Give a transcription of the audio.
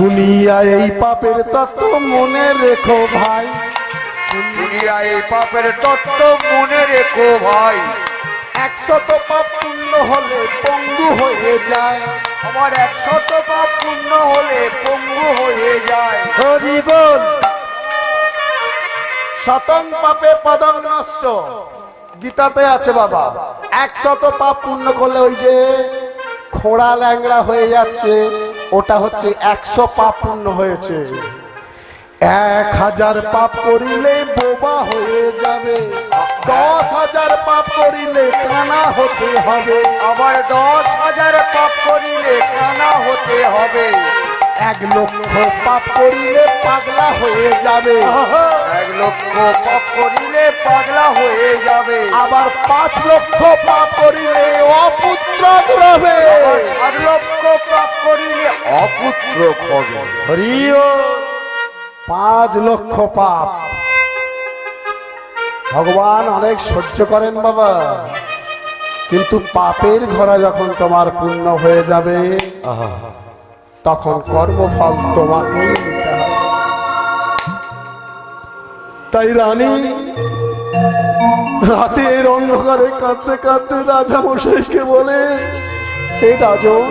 শুনিয়া এই পাপের তত্ত্ব মনে রেখো ভাই। শুনিয়া এই পাপের তত্ত্ব মনে রেখো ভাই। একশত পাপ পূর্ণ হলে পঙ্গু হয়ে যায়। আমার একশত পাপ পূর্ণ হলে পঙ্গু হয়ে যায়। হরি বল। শতং পাপে পদং নষ্ট। গীতাতে আছে বাবা একশত পাপ পূর্ণ করলে ওই যে খোড়া ল্যাংড়া হয়ে যাচ্ছে। ওটা হচ্ছে একশো পাপ পূর্ণ হয়েছে। এক হাজার পাপ করিলে বোবা হয়ে যাবে। দশ হাজার পাপ করিলে কানা হতে হবে। আবার দশ হাজার পাপ করিলে কানা হতে হবে। এক লক্ষ পাপ করিলে পাগলা হয়ে যাবে। লক্ষ পাপ করিলে পাগলা হয়ে যাবে। আবার পাঁচ লক্ষ পাপ করিলে অপুত্র সাত লক্ষ পাপ করিলে অপুত্র হবে হরিও পাঁচ লক্ষ পাপ। ভগবান অনেক সহ্য করেন বাবা। কিন্তু পাপের ঘোড়া যখন তোমার পূর্ণ হয়ে যাবে তখন কর্মফল তোমাকেই তাই রানী রাতের অন্ধকারে কাঁদতে কাঁদতে রাজা মশাইকে বলে হে রাজন